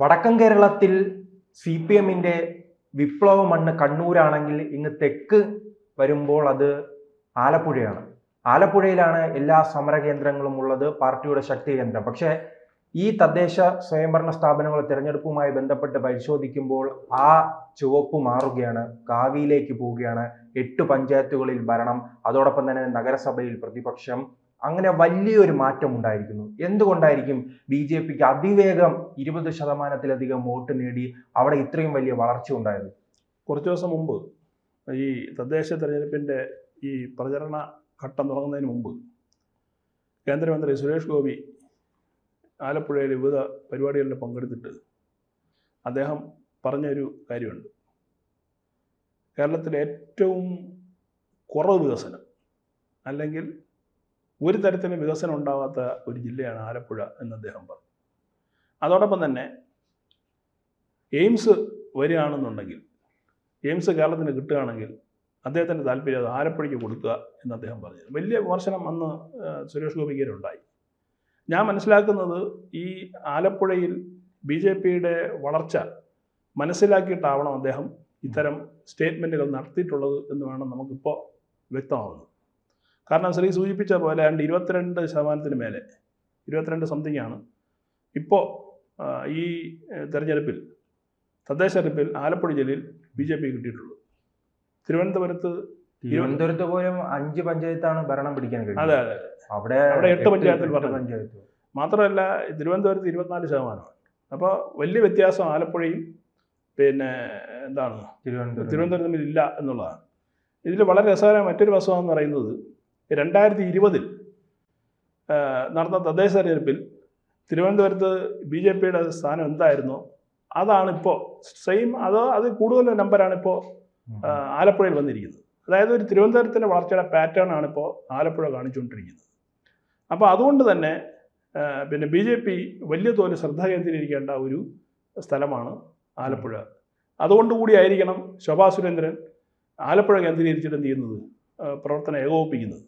വടക്കൻ കേരളത്തിൽ C P എമ്മിന്റെ വിപ്ലവ മണ്ണ് കണ്ണൂരാണെങ്കിൽ ഇങ്ങ് തെക്ക് വരുമ്പോൾ അത് ആലപ്പുഴയാണ്. ആലപ്പുഴയിലാണ് എല്ലാ സമര കേന്ദ്രങ്ങളും ഉള്ളത് പാർട്ടിയുടെ ശക്തി കേന്ദ്രം. പക്ഷേ ഈ തദ്ദേശ സ്വയംഭരണ സ്ഥാപനങ്ങൾ തിരഞ്ഞെടുപ്പുമായി ബന്ധപ്പെട്ട് പരിശോധിക്കുമ്പോൾ ആ ചുവപ്പ് മാറുകയാണ് കാവിയിലേക്ക് പോവുകയാണ്. എട്ട് പഞ്ചായത്തുകളിൽ ഭരണം അതോടൊപ്പം തന്നെ നഗരസഭയിൽ പ്രതിപക്ഷം അങ്ങനെ വലിയൊരു മാറ്റം ഉണ്ടായിരിക്കുന്നു. എന്തുകൊണ്ടായിരിക്കും ബി ജെ പിക്ക് അതിവേഗം ഇരുപത് ശതമാനത്തിലധികം വോട്ട് നേടി അവിടെ ഇത്രയും വലിയ വളർച്ച ഉണ്ടായത്? കുറച്ച് ദിവസം മുമ്പ് ഈ തദ്ദേശ തെരഞ്ഞെടുപ്പിന്റെ ഈ പ്രചരണ ഘട്ടം തുടങ്ങുന്നതിന് മുമ്പ് കേന്ദ്രമന്ത്രി സുരേഷ് ഗോപി ആലപ്പുഴയിൽ വിവിധ പരിപാടികളിൽ പങ്കെടുത്തിട്ട് അദ്ദേഹം പറഞ്ഞൊരു കാര്യമുണ്ട്. കേരളത്തിലെ ഏറ്റവും കുറവ് വികസനം അല്ലെങ്കിൽ ഒരു തരത്തിലും വികസനം ഉണ്ടാവാത്ത ഒരു ജില്ലയാണ് ആലപ്പുഴ എന്ന് അദ്ദേഹം പറഞ്ഞു. അതോടൊപ്പം തന്നെ എയിംസ് വരികയാണെന്നുണ്ടെങ്കിൽ എയിംസ് കേരളത്തിന് കിട്ടുകയാണെങ്കിൽ അദ്ദേഹത്തിന്റെ താല്പര്യം അത് ആലപ്പുഴയ്ക്ക് കൊടുക്കുക എന്ന് അദ്ദേഹം പറഞ്ഞു. വലിയ വിമർശനം അന്ന് സുരേഷ് ഗോപിക്കെതിരെ ഉണ്ടായി. ഞാൻ മനസ്സിലാക്കുന്നത് ഈ ആലപ്പുഴയിൽ ബി ജെ പിയുടെ വളർച്ച മനസ്സിലാക്കിയിട്ടാവണം അദ്ദേഹം ഇത്തരം സ്റ്റേറ്റ്മെന്റുകൾ നടത്തിയിട്ടുള്ളത് എന്ന് വേണം നമുക്കിപ്പോൾ വ്യക്തമാവുന്നത്. കാരണം ശ്രീ സൂചിപ്പിച്ച പോലെ ഏതാണ്ട് ഇരുപത്തിരണ്ട് ശതമാനത്തിന് മേലെ ഇരുപത്തിരണ്ട് സംതിങ് ആണ്. ഇപ്പോൾ ഈ തെരഞ്ഞെടുപ്പിൽ തദ്ദേശ തെരഞ്ഞെടുപ്പിൽ ആലപ്പുഴ ജില്ലയിൽ ബി ജെ പി കിട്ടിയിട്ടുള്ളൂ. തിരുവനന്തപുരത്ത് തിരുവനന്തപുരത്ത് പോലും അഞ്ച് പഞ്ചായത്താണ് ഭരണം പിടിക്കാൻ അതെ കഴിയുന്നത് അതെ. അവിടെ അവിടെ എട്ട് പഞ്ചായത്തിൽ ഭരണം. പഞ്ചായത്ത്. മാത്രമല്ല തിരുവനന്തപുരത്ത് ഇരുപത്തിനാല് ശതമാനമാണ് അപ്പോൾ വലിയ വ്യത്യാസം ആലപ്പുഴയും പിന്നെ എന്താണ്? തിരുവനന്തപുരം. തിരുവനന്തപുരം തമ്മിൽ ഇല്ല എന്നുള്ളതാണ്. ഇതിൽ വളരെ രസകരമായ മറ്റൊരു വസ്തുത എന്ന് പറയുന്നത് രണ്ടായിരത്തി ഇരുപതിൽ നടന്ന തദ്ദേശ തെരഞ്ഞെടുപ്പിൽ തിരുവനന്തപുരത്ത് ബി ജെ പിയുടെ സ്ഥാനം എന്തായിരുന്നോ? അതാണിപ്പോൾ സെയിം അത് അത് കൂടുതൽ നമ്പറാണ് ഇപ്പോൾ ആലപ്പുഴയിൽ വന്നിരിക്കുന്നത്. അതായത് ഒരു തിരുവനന്തപുരത്തിന്റെ വളർച്ചയുടെ പാറ്റേൺ ആണ് ഇപ്പോൾ ആലപ്പുഴ കാണിച്ചുകൊണ്ടിരിക്കുന്നത്. അപ്പോൾ അതുകൊണ്ട് തന്നെ പിന്നെ ബി ജെ പി വലിയ തോതിൽ ശ്രദ്ധ കേന്ദ്രീകരിക്കേണ്ട ഒരു സ്ഥലമാണ് ആലപ്പുഴ. അതുകൊണ്ടുകൂടി ആയിരിക്കണം ശോഭാ സുരേന്ദ്രൻ ആലപ്പുഴ കേന്ദ്രീകരിച്ചിട്ട് എന്ത് ചെയ്യുന്നത്? പ്രവർത്തനം ഏകോപിപ്പിക്കുന്നത്.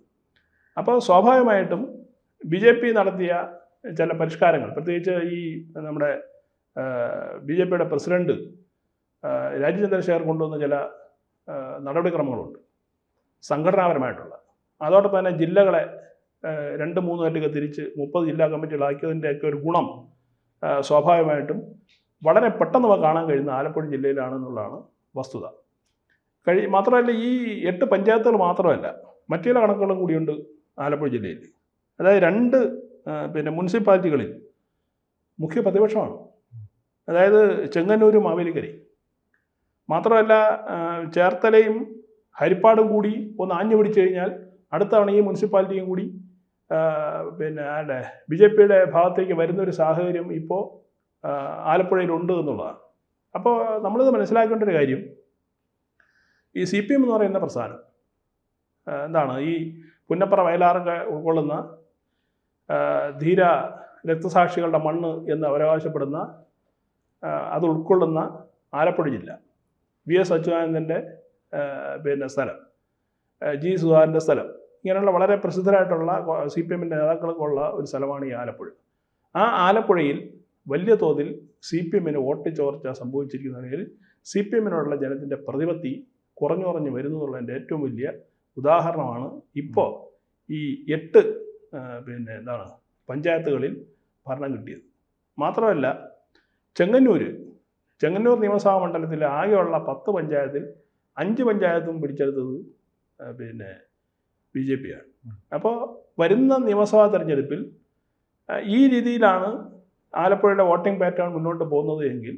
അപ്പോൾ സ്വാഭാവികമായിട്ടും ബി ജെ പി നടത്തിയ ചില പരിഷ്കാരങ്ങൾ പ്രത്യേകിച്ച് ഈ നമ്മുടെ ബി ജെ പിയുടെ പ്രസിഡന്റ് രാജീവ് കൊണ്ടുവന്ന ചില നടപടിക്രമങ്ങളുണ്ട് സംഘടനാപരമായിട്ടുള്ള. അതോടൊപ്പം തന്നെ ജില്ലകളെ രണ്ട് മൂന്ന് ആയിട്ടൊക്കെ തിരിച്ച് മുപ്പത് ജില്ലാ കമ്മിറ്റികളാക്കിയതിന്റെയൊക്കെ ഒരു ഗുണം സ്വാഭാവികമായിട്ടും വളരെ പെട്ടെന്ന് കാണാൻ കഴിയുന്ന ആലപ്പുഴ ജില്ലയിലാണെന്നുള്ളതാണ് വസ്തുത. കഴി മാത്രമല്ല ഈ എട്ട് പഞ്ചായത്തുകൾ മാത്രമല്ല മറ്റു ചില കണക്കുകളും കൂടിയുണ്ട്. ആലപ്പുഴ ജില്ലയിൽ. അതായത് രണ്ട് പിന്നെ മുനിസിപ്പാലിറ്റികളിൽ മുഖ്യ പ്രതിപക്ഷമാണ്. അതായത് ചെങ്ങന്നൂരും മാവേലിക്കരയും മാത്രമല്ല ചേർത്തലയും ഹരിപ്പാടും കൂടി ഒന്ന് ആഞ്ഞു പിടിച്ചു കഴിഞ്ഞാൽ അടുത്താണ് ഈ മുനിസിപ്പാലിറ്റിയും കൂടി പിന്നെ അല്ലെ ബി ജെ പിയുടെ ഭാഗത്തേക്ക് വരുന്നൊരു സാഹചര്യം ഇപ്പോൾ ആലപ്പുഴയിലുണ്ട് എന്നുള്ളതാണ്. അപ്പോൾ നമ്മളിത് മനസ്സിലാക്കേണ്ട ഒരു കാര്യം ഈ സി പി എം എന്ന് പറയുന്ന പ്രസ്ഥാനം എന്താണ് ഈ പുന്നപ്പറ വയലാറൊക്കെ ഉൾക്കൊള്ളുന്ന ധീര രക്തസാക്ഷികളുടെ മണ്ണ് എന്ന് അവരവകാശപ്പെടുന്ന അത് ഉൾക്കൊള്ളുന്ന ആലപ്പുഴ ജില്ല. വി എസ് അച്യുതാനന്ദന്റെ പിന്നെ സ്ഥലം. ജി സുധാകരന്റെ സ്ഥലം. ഇങ്ങനെയുള്ള വളരെ പ്രസിദ്ധരായിട്ടുള്ള സി പി എമ്മിന്റെ നേതാക്കൾക്കുള്ള ഒരു സ്ഥലമാണ് ഈ ആലപ്പുഴ. ആ ആലപ്പുഴയിൽ വലിയ തോതിൽ സി പി എമ്മിന് വോട്ട് ചോർച്ച സംഭവിച്ചിരിക്കുന്നതിൽ സി പി എമ്മിനോടുള്ള ജനത്തിന്റെ പ്രതിപത്തി കുറഞ്ഞു കുറഞ്ഞു വരുന്നു എന്നുള്ളതിന്റെ ഏറ്റവും വലിയ ഉദാഹരണമാണ്. ഇപ്പോൾ ഈ എട്ട് പിന്നെ എന്താണ് പഞ്ചായത്തുകളിൽ ഭരണം കിട്ടിയത്. മാത്രമല്ല ചെങ്ങന്നൂർ ചെങ്ങന്നൂർ നിയമസഭാ മണ്ഡലത്തിൽ ആകെയുള്ള പത്ത് പഞ്ചായത്തിൽ അഞ്ച് പഞ്ചായത്തും പിടിച്ചെടുത്തത് പിന്നെ ബി ജെ പിയാണ്. അപ്പോൾ വരുന്ന നിയമസഭാ തെരഞ്ഞെടുപ്പിൽ ഈ രീതിയിലാണ് ആലപ്പുഴയുടെ വോട്ടിംഗ് പാറ്റേൺ മുന്നോട്ട് പോകുന്നത് എങ്കിൽ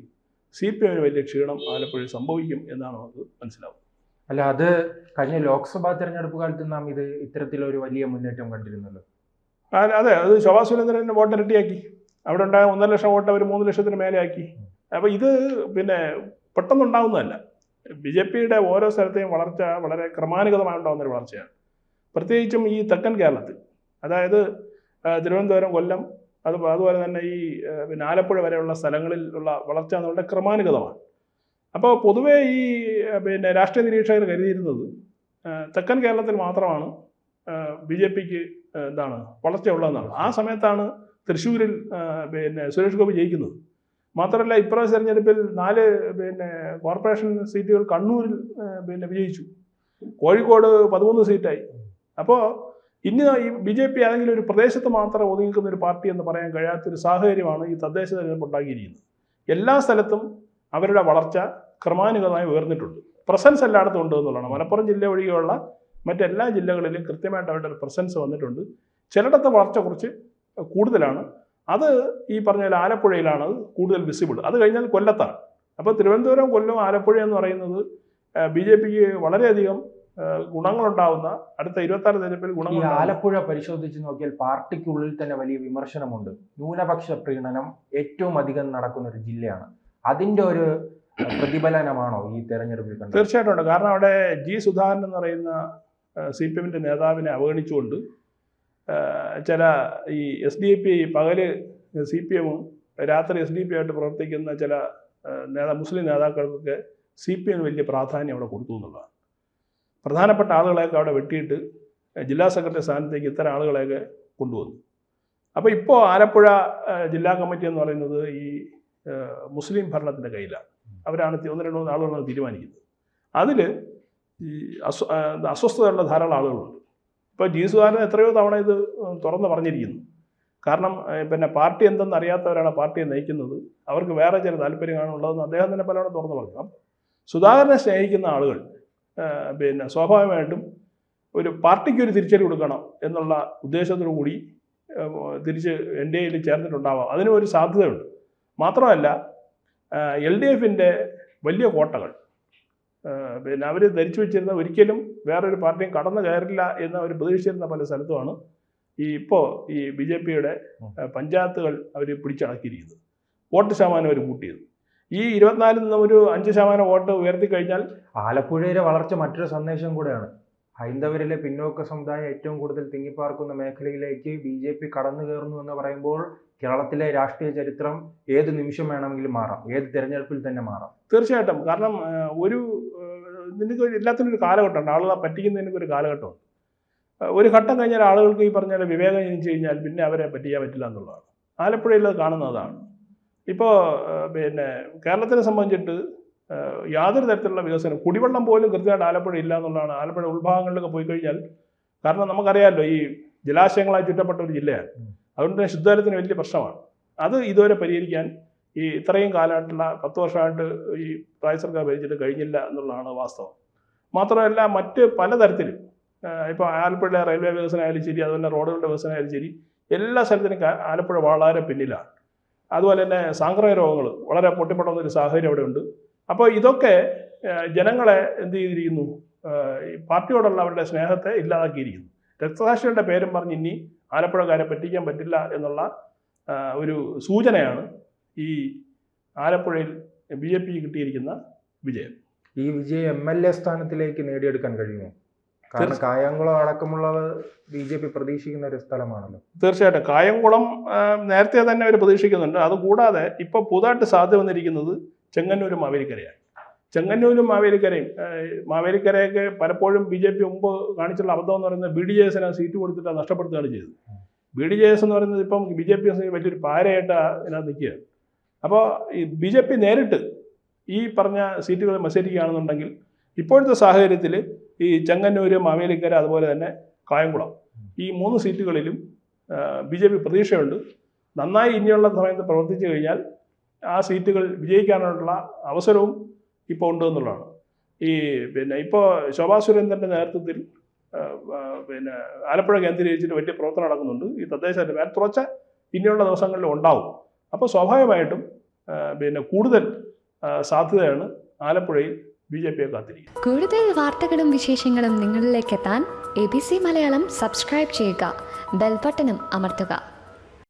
സി പി എമ്മിന് വലിയ ക്ഷീണം ആലപ്പുഴയിൽ സംഭവിക്കും എന്നാണ് നമുക്ക് മനസ്സിലാവുന്നത്. അല്ല അത് കഴിഞ്ഞ ലോക്സഭാ തെരഞ്ഞെടുപ്പ് കാലത്ത് നാം ഇത് ഇത്തരത്തിലൊരു വലിയ മുന്നേറ്റം കണ്ടിരുന്നല്ലോ. അതെ അത് ശോഭാ സുരേന്ദ്രൻ വോട്ട് ഇരട്ടിയാക്കി. അവിടെ ഉണ്ടായ ഒന്നര ലക്ഷം വോട്ട് അവർ മൂന്ന് ലക്ഷത്തിന് മേലെ ആക്കി അപ്പോൾ ഇത് പിന്നെ പെട്ടെന്നുണ്ടാവുന്നതല്ല. ബി ജെ പിയുടെ ഓരോ സ്ഥലത്തെയും വളർച്ച വളരെ ക്രമാനുഗതമായി ഉണ്ടാകുന്ന ഒരു വളർച്ചയാണ്. പ്രത്യേകിച്ചും ഈ തെക്കൻ കേരളത്തിൽ. അതായത് തിരുവനന്തപുരം കൊല്ലം അത് അതുപോലെ തന്നെ ഈ പിന്നെ ആലപ്പുഴ വരെയുള്ള സ്ഥലങ്ങളിൽ ഉള്ള വളർച്ച എന്നുള്ളത് ക്രമാനുഗതമാണ്. അപ്പോൾ പൊതുവേ ഈ പിന്നെ രാഷ്ട്രീയ നിരീക്ഷകർ കരുതിയിരുന്നത് തെക്കൻ കേരളത്തിൽ മാത്രമാണ് ബി ജെ പിക്ക് എന്താണ് വളർച്ചയുള്ളതെന്നാണ്. ആ സമയത്താണ് തൃശ്ശൂരിൽ പിന്നെ സുരേഷ് ഗോപി ജയിക്കുന്നത്. മാത്രമല്ല ഇപ്രാവശ്യ തെരഞ്ഞെടുപ്പിൽ നാല് പിന്നെ കോർപ്പറേഷൻ സീറ്റുകൾ കണ്ണൂരിൽ പിന്നെ വിജയിച്ചു. കോഴിക്കോട് പതിമൂന്ന് സീറ്റായി. അപ്പോൾ ഇനി ഈ ബി ജെ പി ഏതെങ്കിലും ഒരു പ്രദേശത്ത് മാത്രം ഒതുങ്ങിക്കുന്ന ഒരു പാർട്ടി എന്ന് പറയാൻ കഴിയാത്തൊരു സാഹചര്യമാണ് ഈ തദ്ദേശ തെരഞ്ഞെടുപ്പ് ഉണ്ടാക്കിയിരിക്കുന്നത്. എല്ലാ സ്ഥലത്തും അവരുടെ വളർച്ച ക്രമാനുഗതമായി ഉയർന്നിട്ടുണ്ട്. പ്രസൻസ് എല്ലായിടത്തും ഉണ്ട് എന്നുള്ളതാണ്. മലപ്പുറം ജില്ല ഒഴികെയുള്ള മറ്റെല്ലാ ജില്ലകളിലും കൃത്യമായിട്ട് അവരുടെ ഒരു പ്രസൻസ് വന്നിട്ടുണ്ട്. ചിലയിടത്തെ വളർച്ച കുറച്ച് കൂടുതലാണ്. അത് ഈ പറഞ്ഞ പോലെ ആലപ്പുഴയിലാണ് കൂടുതൽ വിസിബിൾ അത് കഴിഞ്ഞാൽ കൊല്ലത്താണ്. അപ്പോൾ തിരുവനന്തപുരം കൊല്ലം ആലപ്പുഴ എന്ന് പറയുന്നത് ബി ജെ പിക്ക് വളരെയധികം ഗുണങ്ങളുണ്ടാവുന്ന അടുത്ത ഇരുപത്താറ് തെരഞ്ഞെടുപ്പിൽ ഗുണങ്ങൾ ആലപ്പുഴ പരിശോധിച്ച് നോക്കിയാൽ പാർട്ടിക്കുള്ളിൽ തന്നെ വലിയ വിമർശനമുണ്ട്. ന്യൂനപക്ഷ പ്രീണനം ഏറ്റവും അധികം നടക്കുന്ന ഒരു ജില്ലയാണ്. അതിന്റെ ഒരു പ്രതിഫലനമാണോ ഈ തെരഞ്ഞെടുപ്പിൽ കണ്ടത്? തീർച്ചയായിട്ടും ഉണ്ട്. കാരണം അവിടെ ജി സുധാകരൻ എന്ന് പറയുന്ന സി പി എമ്മിന്റെ നേതാവിനെ അവഗണിച്ചുകൊണ്ട് ചില ഈ എസ് ഡി പി പകൽ സി പി എമ്മും രാത്രി എസ് ഡി പി ആയിട്ട് പ്രവർത്തിക്കുന്ന ചില നേതാ മുസ്ലിം നേതാക്കൾക്കൊക്കെ സി പി എമ്മിന് വലിയ പ്രാധാന്യം അവിടെ കൊടുത്തു എന്നുള്ളതാണ്. പ്രധാനപ്പെട്ട ആളുകളെയൊക്കെ അവിടെ വെട്ടിയിട്ട് ജില്ലാ സെക്രട്ടറി സ്ഥാനത്തേക്ക് ഇത്തരം ആളുകളെയൊക്കെ കൊണ്ടുവന്നു. അപ്പോൾ ഇപ്പോൾ ആലപ്പുഴ ജില്ലാ കമ്മിറ്റി എന്ന് പറയുന്നത് ഈ മുസ്ലിം ഭരണത്തിന്റെ കയ്യിലാണ്. അവരാണ് ഒന്ന് രണ്ട് മൂന്ന് ആളുകളാണ് തീരുമാനിക്കുന്നത്. അതിൽ ഈ അസ്വ അസ്വസ്ഥതയുള്ള ധാരാളം ആളുകളുണ്ട്. ഇപ്പോൾ ജീസുകാരൻ സുധാകരൻ എത്രയോ തവണ ഇത് തുറന്ന് പറഞ്ഞിരിക്കുന്നു. കാരണം പിന്നെ പാർട്ടി എന്തെന്ന് അറിയാത്തവരാണ് പാർട്ടിയെ നയിക്കുന്നത്. അവർക്ക് വേറെ ചില താല്പര്യങ്ങളാണ് ഉള്ളതെന്ന് അദ്ദേഹം തന്നെ പലവണ തുറന്ന് പറഞ്ഞു. അപ്പം സുധാകരനെ സ്നേഹിക്കുന്ന ആളുകൾ പിന്നെ സ്വാഭാവികമായിട്ടും ഒരു പാർട്ടിക്ക് ഒരു തിരിച്ചടി കൊടുക്കണം എന്നുള്ള ഉദ്ദേശത്തോടു കൂടി തിരിച്ച് എൻ ഡി എയിൽ ചേർന്നിട്ടുണ്ടാവാം. അതിനും ഒരു സാധ്യതയുണ്ട്. മാത്രമല്ല എൽ ഡി എഫിന്റെ വലിയ കോട്ടകൾ. പിന്നെ അവർ ധരിച്ചു വെച്ചിരുന്ന ഒരിക്കലും വേറൊരു പാർട്ടിയും കടന്നു കയറില്ല എന്ന് അവർ പ്രതീക്ഷിച്ചിരുന്ന പല സ്ഥലത്തുമാണ് ഈ ഇപ്പോൾ ഈ ബി ജെ പിയുടെ പഞ്ചായത്തുകൾ അവർ പിടിച്ചടക്കിയിരിക്കുന്നത്. വോട്ട് ശതമാനം അവർ കൂട്ടിയത്. ഈ ഇരുപത്തിനാലിൽ നിന്നും ഒരു അഞ്ച് ശതമാനം വോട്ട് ഉയർത്തി കഴിഞ്ഞാൽ ആലപ്പുഴയിലെ വളർച്ച മറ്റൊരു സന്ദേശം കൂടെയാണ്. ഹൈന്ദവരിലെ പിന്നോക്ക സമുദായം ഏറ്റവും കൂടുതൽ തിങ്ങിപ്പാർക്കുന്ന മേഖലയിലേക്ക് ബി ജെ പി കടന്നു കയറുന്നു എന്ന് പറയുമ്പോൾ കേരളത്തിലെ രാഷ്ട്രീയ ചരിത്രം ഏത് നിമിഷം വേണമെങ്കിലും മാറാം ഏത് തെരഞ്ഞെടുപ്പിൽ തന്നെ മാറാം. തീർച്ചയായിട്ടും. കാരണം ഒരു നിനക്ക് എല്ലാത്തിനും ഒരു കാലഘട്ടമുണ്ട്. ആളുകളെ പറ്റിക്കുന്നതിനൊക്കെ ഒരു കാലഘട്ടമുണ്ട്. ഒരു ഘട്ടം കഴിഞ്ഞാൽ ആളുകൾക്ക് ഈ പറഞ്ഞാൽ വിവേകം ജനിച്ചു കഴിഞ്ഞാൽ പിന്നെ അവരെ പറ്റിയാൽ പറ്റില്ല എന്നുള്ളതാണ്. ആലപ്പുഴയിൽ അത് കാണുന്നതാണ് ഇപ്പോൾ പിന്നെ കേരളത്തിനെ സംബന്ധിച്ചിട്ട് യാതൊരു തരത്തിലുള്ള വികസനം. കുടിവെള്ളം പോലും കൃത്യമായിട്ട് ആലപ്പുഴ ഇല്ല എന്നുള്ളതാണ്. ആലപ്പുഴ ഉൾഭാഗങ്ങളിലൊക്കെ പോയി കഴിഞ്ഞാൽ കാരണം നമുക്കറിയാമല്ലോ ഈ ജലാശയങ്ങളായി ചുറ്റപ്പെട്ട ഒരു ജില്ലയാണ്. അതുകൊണ്ട് തന്നെ ശുദ്ധജലത്തിന് വലിയ പ്രശ്നമാണ്. അത് ഇതുവരെ പരിഹരിക്കാൻ ഈ ഇത്രയും കാലമായിട്ടുള്ള പത്ത് വർഷമായിട്ട് ഈ പ്രായ സർക്കാർ ഭരിച്ചിട്ട് കഴിഞ്ഞില്ല എന്നുള്ളതാണ് വാസ്തവം. മാത്രമല്ല മറ്റ് പലതരത്തിലും ഇപ്പോൾ ആലപ്പുഴ റെയിൽവേ വികസനമായാലും ശരി അതുപോലെ റോഡുകളുടെ വികസനമായാലും ശരി എല്ലാ സ്ഥലത്തിനും ആലപ്പുഴ വളരെ പിന്നിലാണ്. അതുപോലെ തന്നെ സാംക്രമിക രോഗങ്ങൾ വളരെ പൊട്ടിപ്പെടുന്ന ഒരു സാഹചര്യം അവിടെ ഉണ്ട് അപ്പോൾ ഇതൊക്കെ ജനങ്ങളെ എന്ത് ചെയ്തിരിക്കുന്നു? ഈ പാർട്ടിയോടുള്ള അവരുടെ സ്നേഹത്തെ ഇല്ലാതാക്കിയിരിക്കുന്നു. രക്തസാക്ഷികളുടെ പേരും പറഞ്ഞ് ഇനി ആലപ്പുഴക്കാരെ പറ്റിക്കാൻ പറ്റില്ല എന്നുള്ള ഒരു സൂചനയാണ് ഈ ആലപ്പുഴയിൽ ബി ജെ പി കിട്ടിയിരിക്കുന്ന വിജയം. ഈ വിജയം എം എൽ എ സ്ഥാനത്തിലേക്ക് നേടിയെടുക്കാൻ കഴിയുമോ? കാരണം കായംകുളം അടക്കമുള്ളവ ബി ജെ പി പ്രതീക്ഷിക്കുന്ന ഒരു സ്ഥലമാണല്ലോ. തീർച്ചയായിട്ടും. കായംകുളം നേരത്തെ തന്നെ അവർ പ്രതീക്ഷിക്കുന്നുണ്ട്. അതുകൂടാതെ ഇപ്പോൾ പുതുതായിട്ട് സാധ്യത വന്നിരിക്കുന്നത് ചെങ്ങന്നൂരും മാവേലിക്കരയാണ്. ചെങ്ങന്നൂരും മാവേലിക്കരയും മാവേലിക്കരയൊക്കെ പലപ്പോഴും ബി ജെ പി മുമ്പ് കാണിച്ചുള്ള അബദ്ധം എന്ന് പറയുന്നത് ബി ഡി ജെ എസിന് സീറ്റ് കൊടുത്തിട്ട് നഷ്ടപ്പെടുത്തുകയാണ് ചെയ്തത്. ബി ഡി ജെ എസ് എന്ന് പറയുന്നത് ഇപ്പം ബി ജെ പി വലിയൊരു പാരയായിട്ട് ഇതിനകത്ത് നിൽക്കുകയാണ്. അപ്പോൾ ഈ ബി ജെ പി നേരിട്ട് ഈ പറഞ്ഞ സീറ്റുകൾ മത്സരിക്കുകയാണെന്നുണ്ടെങ്കിൽ ഇപ്പോഴത്തെ സാഹചര്യത്തിൽ ഈ ചെങ്ങന്നൂര് മാവേലിക്കര അതുപോലെ തന്നെ കായംകുളം ഈ മൂന്ന് സീറ്റുകളിലും ബി ജെ പി പ്രതീക്ഷയുണ്ട്. നന്നായി ഇനിയുള്ള സമയത്ത് പ്രവർത്തിച്ചു കഴിഞ്ഞാൽ ആ സീറ്റുകൾ വിജയിക്കാനുള്ള അവസരവും ഇപ്പോൾ ഉണ്ട് എന്നുള്ളതാണ്. ഈ പിന്നെ ഇപ്പോൾ ശോഭാ സുരേന്ദ്രന്റെ നേതൃത്വത്തിൽ പിന്നെ ആലപ്പുഴ കേന്ദ്രീകരിച്ചിട്ട് വലിയ പ്രവർത്തനം നടക്കുന്നുണ്ട്. ഈ തദ്ദേശ തുറച്ച ഇനിയുള്ള ദിവസങ്ങളിൽ ഉണ്ടാവും. അപ്പോൾ സ്വാഭാവികമായിട്ടും പിന്നെ കൂടുതൽ സാധ്യതയാണ് ആലപ്പുഴയിൽ ബി ജെ പിയെ കാത്തിരിക്കുന്നത്. കൂടുതൽ വാർത്തകളും വിശേഷങ്ങളും നിങ്ങളിലേക്ക് എത്താൻ A B C Malayalam subscribe ചെയ്യുക. ബെൽബട്ടനും അമർത്തുക.